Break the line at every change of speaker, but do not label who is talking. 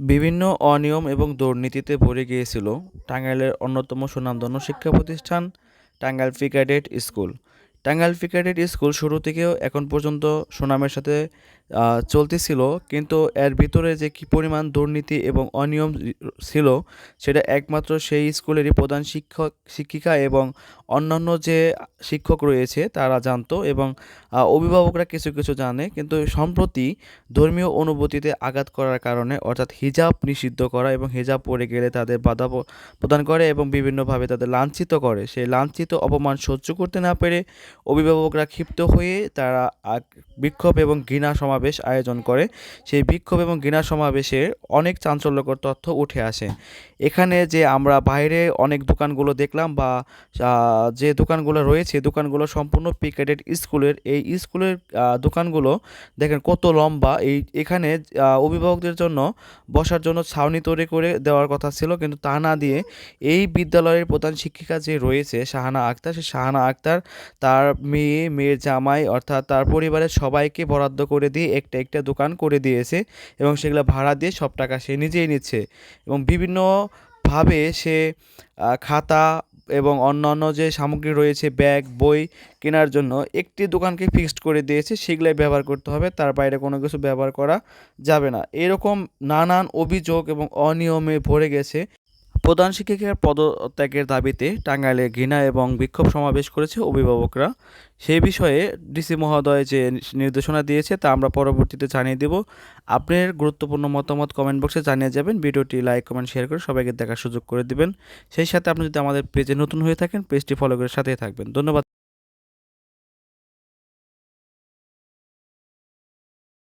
বিভিন্ন অনিয়ম এবং দুর্নীতিতে ভরে গিয়েছিল টাঙ্গাইলের অন্যতম সুনামধন্য শিক্ষা প্রতিষ্ঠান টাঙ্গাইল ফিক্যাডেট স্কুল। টাঙ্গাইল ফিক্যাডেট স্কুল শুরু থেকেও এখন পর্যন্ত সুনামের সাথে চলতেছিল, কিন্তু এর ভিতরে যে কী পরিমাণ দুর্নীতি এবং অনিয়ম ছিল, সেটা একমাত্র সেই স্কুলেরই প্রধান শিক্ষক, শিক্ষিকা এবং অন্যান্য যে শিক্ষক রয়েছে, তারা জানতো এবং অভিভাবকরা কিছু কিছু জানে, কিন্তু সম্প্রতি ধর্মীয় অনুভূতিতে আঘাত করার কারণে, অর্থাৎ হিজাব নিষিদ্ধ করা এবং হিজাব পরে গেলে তাদের বাধা প্রদান করে এবং বিভিন্নভাবে তাদের লাঞ্ছিত করে। সেই লাঞ্ছিত অপমান সহ্য করতে না পেরে অভিভাবকরা ক্ষিপ্ত হয়ে তারা বিক্ষোভ এবং ঘৃণা সমাবেশ আয়োজন করে। সেই বিক্ষোভ এবং ঘৃণা সমাবেশে অনেক চাঞ্চল্যকর তথ্য উঠে আসে। এখানে যে আমরা বাইরে অনেক দোকানগুলো দেখলাম বা যে দোকানগুলো রয়েছে দোকানগুলো সম্পূর্ণ পিকেটেড স্কুলের। এই স্কুলের দোকানগুলো দেখেন কত লম্বা। এই, এখানে অভিভাবকদের জন্য বসার জন্য ছাউনি তৈরি করে দেওয়ার কথা ছিল। কিন্তু তা না দিয়ে এই বিদ্যালয়ের প্রধান শিক্ষিকা যে রয়েছে, শাহানা আক্তার সে শাহানা আক্তার তার মেয়ে, মেয়ের জামাই অর্থাৎ তার পরিবারের সবাইকে বরাদ্দ করে দিয়ে একটা একটা দোকান করে দিয়েছে এবং সেগুলো ভাড়া দিয়ে সব টাকা সে নিজেই নিচ্ছে এবং বিভিন্নভাবে সে খাতা এবং অন্যান্য যে সামগ্রী রয়েছে, ব্যাগ, বই কেনার জন্য একটি দোকানকে ফিক্সড করে দিয়েছে, সেগুলাই ব্যবহার করতে হবে, তার বাইরে কোনো কিছু ব্যবহার করা যাবে না। এরকম নানান অভিযোগ এবং অনিয়মে ভরে গেছে। প্রধান শিক্ষিকার পদত্যাগের দাবিতে টাঙ্গাইলে ঘৃণা এবং বিক্ষোভ সমাবেশ করেছে অভিভাবকরা। সেই বিষয়ে ডিসি মহোদয় যে নির্দেশনা দিয়েছে তা আমরা পরবর্তীতে জানিয়ে দেব। আপনার গুরুত্বপূর্ণ মতামত কমেন্ট বক্সে জানিয়ে যাবেন। ভিডিওটি লাইক, কমেন্ট, শেয়ার করে সবাইকে দেখার সুযোগ করে দিবেন। সেই সাথে আপনি যদি আমাদের পেজে নতুন হয়ে থাকেন, পেজটি ফলো করে সাথেই থাকবেন। ধন্যবাদ।